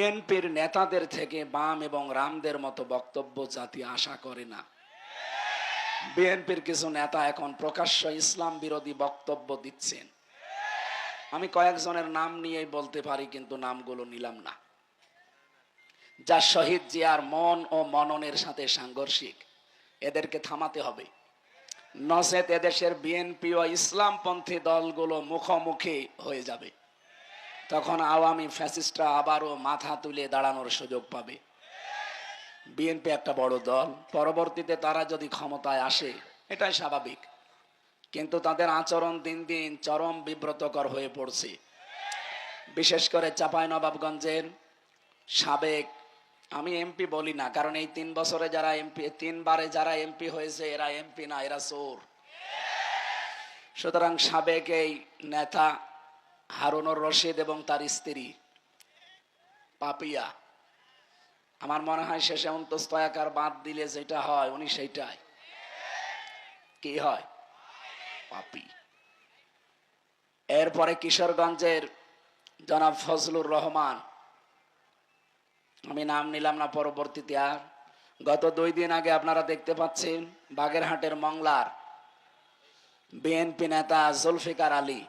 বিএনপির নেতাদের থেকে বাম এবং রামদের মতো বক্তব্য জাতি আশা করে না। বিএনপির কিছু নেতা এখন প্রকাশ্য ইসলাম বিরোধী বক্তব্য দিচ্ছেন। আমি কয়েকজনের নাম নিয়েই বলতে পারি, কিন্তু নামগুলো নিলাম না। যা শহীদ জিয়ার মন ও মননের সাথে সাংঘর্ষিক, এদেরকে থামাতে হবে। নসেত এদেশের বিএনপি ও ইসলামপন্থী দলগুলো মুখোমুখি হয়ে যাবে। তখন আওয়ামী ফ্যাসিস্টরা আবারও মাথা তুলে দাঁড়ানোর সুযোগ পাবে। বিএনপি একটা বড় দল, পরবর্তীতে তারা যদি ক্ষমতায় আসে, এটাই স্বাভাবিক। কিন্তু তাদের আচরণ দিন দিন চরম বিব্রতকর হয়ে পড়ছে। বিশেষ করে চাপাই নবাবগঞ্জের সাবেক, আমি এমপি বলি না, কারণ এই তিন বছরে যারা এমপি, তিনবারে যারা এমপি হয়েছে, এরা এমপি না, এরা চোর। সুতরাং সাবেক এই নেতা হারুনুর রশিদ এবং তার স্ত্রী পাপিয়া। আমার মনে হয় শেষে অন্তস্তয়াকার বাদ দিলে যেটা হয় উনি সেইটাই। কি হয়? পাপি। এরপরে কিশোরগঞ্জের জনাব ফজলুর রহমান। আমি নাম নিলাম না পরবর্তীতে আর। গত দুই দিন আগে আপনারা দেখতে পাচ্ছেন বাগেরহাটের মংলার বিএনপি নেতা জুলফিকার আলী।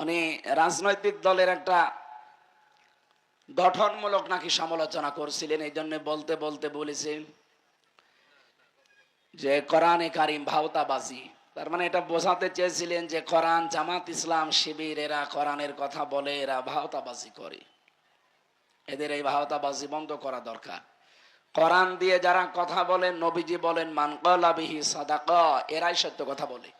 উনি রাজনৈতিক দলের একটা গঠনমূলক নাকি সমালোচনা করছিলেন, এই জন্য বলতে বলতে বলেছেন যে কোরআনে কারিম ভাওতাবাজি। তার মানে এটা বোঝাতে চেয়েছিলেন যে কোরআন, জামাত ইসলাম, শিবির, এরা কোরআনের কথা বলে, এরা ভাওতাবাজি করে। এদের এই ভাওতাবাজি বন্ধ করা দরকার। কোরআন দিয়ে যারা কথা বলেন, নবীজি বলেন মানকলাবিহি সাদাক এরাই সত্য কথা বলে।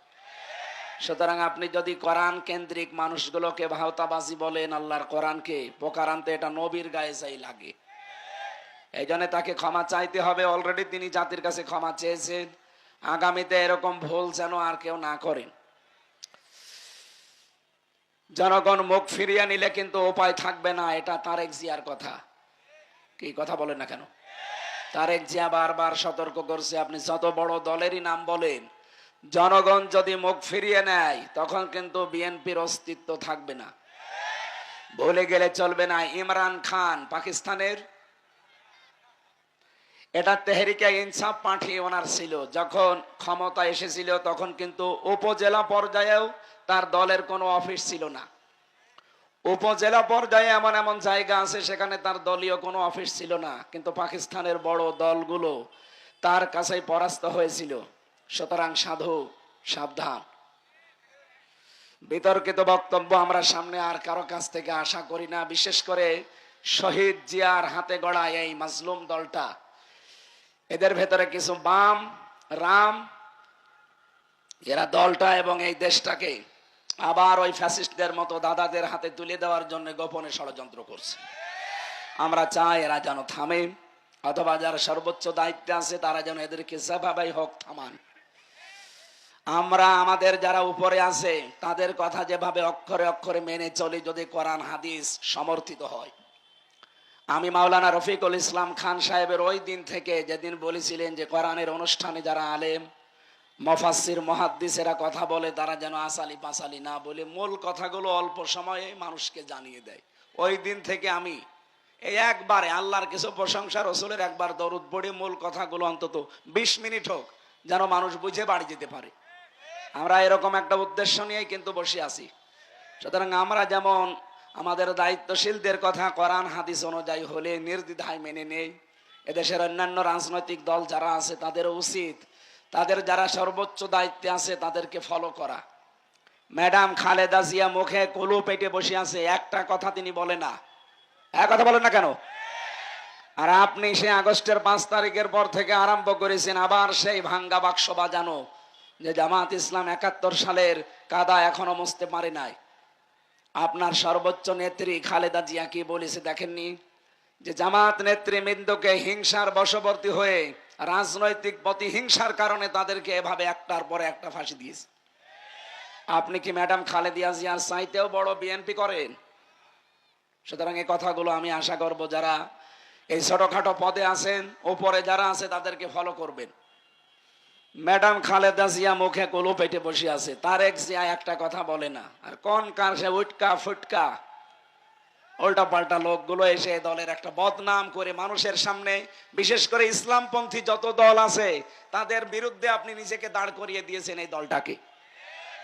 সুতরাং আপনি যদি কোরআন কেন্দ্রিক মানুষগুলোকে ভাওতাবাজি বলেন, আল্লাহর কোরআনকে পোকার আনতে এটা নবীর গায়ে যাই লাগে। এই জন্য তাকে ক্ষমা চাইতে হবে। অলরেডি তিনি জাতির কাছে ক্ষমা চেয়েছেন। আগামীতে এরকম ভুল যেন আর কেউ না করেন জনগণ মুখ ফিরিয়ে নিলে কিন্তু উপায় থাকবে না, এটা তারেক জিয়ার কথা। কি কথা বলেন না কেন? তারেক জিয়া বারবার সতর্ক করছে, আপনি যত বড় দলেরই নাম বলেন জনগণ যদি মুখ ফিরিয়ে নেয়, তখন কিন্তু বিএনপির অস্তিত্ব থাকবে না। ভুলে গেলে চলবে না। ইমরান খান, পাকিস্তানের। এটা তেহরিকা ইনসাফ পাঠি ওনার ছিল। যখন ক্ষমতা এসেছিল, তখন কিন্তু উপজেলা পর্যায়েও তার দলের কোনো অফিস ছিল না। উপজেলা পর্যায়ে এমন এমন জায়গা আছে, সেখানে তার দলীয় কোনো অফিস ছিল না। কিন্তু পাকিস্তানের বড় দলগুলো তার কাছে পরাস্ত হয়েছিল। সুতরাং সাধু, সাবধান। বিতর্কিত বক্তব্য আমরা সামনে আর কারও কাছ থেকে আশা করি না, বিশেষ করে শহীদ জিয়ার হাতে গড়া এই মাজলুম দলটা। এদের ভেতরে কিছু বাম, রাম, এরা দলটা এবং এই দেশটাকে আবার ওই ফ্যাসিস্টদের মতো দাদাদের হাতে তুলে দেওয়ার জন্য গোপনে ষড়যন্ত্র করছে। আমরা চাই এরা যেন থামে, অথবা যারা সর্বোচ্চ দায়িত্বে আছে তারা যেন এদেরকে যেভাবেই হোক থামান। আমরা আমাদের যারা উপরে আছে, তাদের কথা যেভাবে অক্ষরে অক্ষরে মেনে চলি যদি কোরআন, হাদিস সমর্থিত হয়। আমি মাওলানা রফিকুল ইসলাম খান সাহেবের ওই দিন থেকে যেদিন বলেছিলেন যে কোরআনের অনুষ্ঠানে যারা আলেম মফাসির মহাদ্দিসেরা কথা বলে, তারা যেন আসালি পাসালি না বলে, মূল কথাগুলো অল্প সময়ে মানুষকে জানিয়ে দেয়। ওই দিন থেকে আমি এই একবারে আল্লাহর কিছু প্রশংসা, রসুলের একবার দরুদ পড়ে মূল কথাগুলো অন্তত বিশ মিনিট হোক, যেন মানুষ বুঝে বাড়ি যেতে পারে। আমরা এরকম একটা উদ্দেশ্য নিয়েই কিন্তু বসে আছি। সুতরাং আমরা যেমন আমাদের দায়িত্বশীলদের কথা কোরআন, হাদিস অনুযায়ী হলে নির্দ্বিধায় মেনে নেই, এদেশের অন্যান্য রাজনৈতিক দল যারা আছে তাদের উচিত, তাদের যারা সর্বোচ্চ দায়িত্বে আছে তাদেরকে ফলো করা। ম্যাডাম খালেদা জিয়া মুখে কলু পেটে বসে আছে, একটা কথা তিনি বলে না। এক কথা বলেন না কেন? আর আপনি সে আগস্টের পাঁচ তারিখের পর থেকে আরম্ভ করেছেন, আবার সেই ভাঙ্গা বাক্স বাজানো। যে জামাত ইসলাম একাত্তর সালের কাদা এখনও মুছতে পারে নাই। আপনার সর্বোচ্চ নেত্রী খালেদা জিয়া কি বলেছে দেখেননি? যে জামাত নেতৃবৃন্দকে হিংসার বশবর্তী হয়ে রাজনৈতিক প্রতিহিংসার কারণে তাদেরকে এভাবে একটার পরে একটা ফাঁসি দিয়েছে। আপনি কি ম্যাডাম খালেদিয়া জিয়ার চাইতেও বড় বিএনপি করেন? সুতরাং এই কথাগুলো আমি আশা করব যারা এই ছোটখাটো পদে আছেন ওপরে যারা আছে তাদেরকে ফলো করবেন। ম্যাডাম খালেদা জিয়া মুখে কলু পেটে বসে আছে। তার এক জিয়া একটা কথা বলে না। আর কোন কার সে উটকা ফুটকা? উল্টা পাল্টা লোকগুলো এসে দলের একটা বদনাম করে মানুষের সামনে, বিশেষ করে ইসলামপন্থী যত দল আছে, তাদের বিরুদ্ধে আপনি নিজেকে দাঁড় করিয়ে দিয়েছেন এই দলটাকে।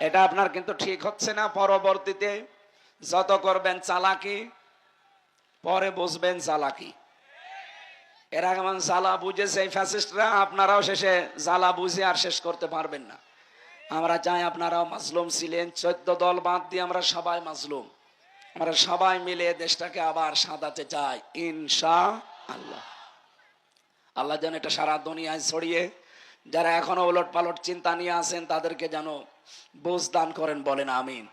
এটা আপনার কিন্তু ঠিক হচ্ছে না পরবর্তীতে। যত করবেন চালাকি, পরে বসবেন চালাকি। এরা কেমন জ্বালা বুঝেছে এই ফ্যাসিস্টরা আপনারাও শেষে জ্বালা বুঝে আর শেষ করতে পারবেন না। আমরা চাই আপনারাও মাজলুম ছিলেন চোদ্দ দল বাদ দিয়ে আমরা সবাই মাজলুম। আমরা সবাই মিলে দেশটাকে আবার সাজাতে চাই ইনশা আল্লাহ আল্লাহ যেন এটা সারা দুনিয়ায় ছড়িয়ে, যারা এখনও ওলট পালট চিন্তা নিয়ে আছেন, তাদেরকে যেন বুঝ দান করেন, বলেন আমিন।